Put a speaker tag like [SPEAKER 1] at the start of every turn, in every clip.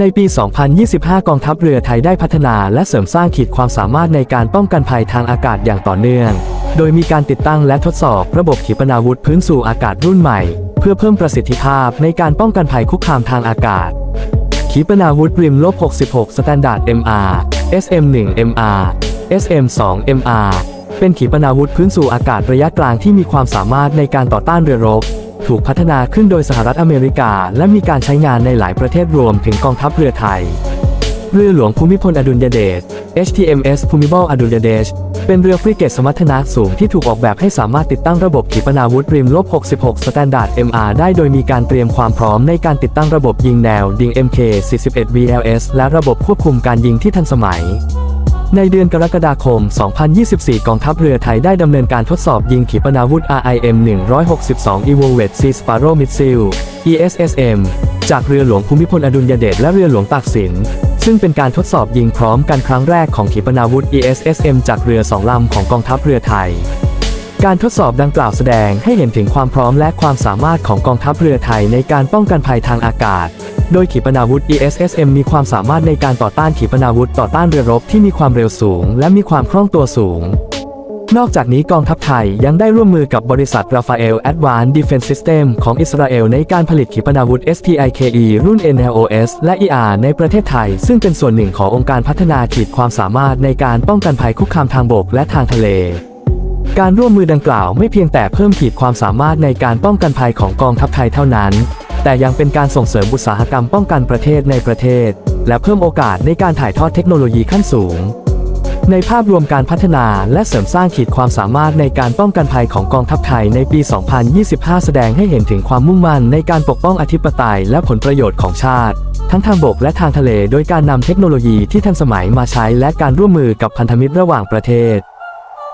[SPEAKER 1] ในปี 2025 กองทัพเรือไทยได้พัฒนาและเสริมสร้างขีดความสามารถในการป้องกันภัยทางอากาศอย่างต่อเนื่อง โดยมีการติดตั้งและทดสอบระบบขีปนาวุธพื้นสู่อากาศรุ่นใหม่ เพื่อเพิ่มประสิทธิภาพในการป้องกันภัยคุกคามทางอากาศ ขีปนาวุธริมลบ 66 Standard MR SM1 MR SM2 MR เป็นขีปนาวุธพื้นสู่อากาศระยะกลางที่มีความสามารถในการต่อต้านเรือรบ ถูกพัฒนาขึ้นโดยสหรัฐอเมริกา และมีการใช้งานในหลายประเทศรวมถึงกองทัพเรือไทย เรือหลวงภูมิพลอดุลยเดช HTMS ภูมิพลอดุลยเดช เป็นเรือฟริเกตสมรรถนะสูงที่ถูกออกแบบให้สามารถติดตั้งระบบขีปนาวุธริมลบ 66 Standard MR ได้โดยมีการเตรียมความพร้อมในการติดตั้งระบบยิงแนวดิง MK 41 VLS และระบบควบคุมการยิงที่ทันสมัย ในเดือนกรกฎาคม 2024 กองทัพเรือไทยได้ดำเนินการทดสอบยิงขีปนาวุธ RIM 162 Evolved Sea Sparrow Missile ESSM จากเรือหลวงภูมิพลอดุลยเดชและเรือหลวงตากสิน ซึ่งเป็นการทดสอบยิงพร้อมกันครั้งแรกของขีปนาวุธ ESSM จากเรือสองลำของกองทัพเรือไทย การทดสอบดังกล่าวแสดงให้เห็นถึงความพร้อมและความสามารถของกองทัพเรือไทยในการป้องกันภัยทางอากาศ โดยขีปนาวุธ ESSM มีความสามารถในการต่อต้านขีปนาวุธต่อต้านเรือรบที่มีความเร็วสูง และมีความคล่องตัวสูง นอกจากนี้กองทัพไทยยังได้ร่วมมือกับบริษัท Rafael Advanced Defense System ของอิสราเอลในการผลิตขีปนาวุธ SPIKE รุ่น NLOS และ ER ในประเทศไทย ซึ่งเป็นส่วนหนึ่งขององค์การพัฒนาขีดความสามารถในการป้องกันภัยคุกคามทางบกและทางทะเลการร่วมมือดังกล่าวไม่เพียงแต่เพิ่มขีดความสามารถในการป้องกันภัยของกองทัพไทยเท่านั้น แต่ยังเป็นการส่งเสริมอุตสาหกรรมป้องกันประเทศในประเทศ และเพิ่มโอกาสในการถ่ายทอดเทคโนโลยีขั้นสูง ในภาพรวมการพัฒนาและเสริมสร้างขีดความสามารถในการป้องกันภัยของกองทัพไทยในปี 2025 แสดงให้เห็นถึงความมุ่งมั่นในการปกป้องอธิปไตยและผลประโยชน์ของชาติ ทั้งทางบกและทางทะเล โดยการนำเทคโนโลยีที่ทันสมัยมาใช้และการร่วมมือกับพันธมิตรระหว่างประเทศ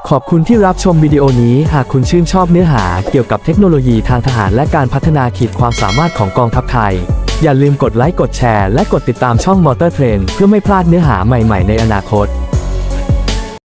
[SPEAKER 1] ขอบคุณที่รับชมวิดีโอนี้ หากคุณชื่นชอบเนื้อหาเกี่ยวกับเทคโนโลยีทางทหารและการพัฒนาขีดความสามารถของกองทัพไทย อย่าลืมกดไลค์ กดแชร์ และกดติดตามช่องมอเตอร์เทรนเพื่อไม่พลาดเนื้อหาใหม่ ๆ ในอนาคต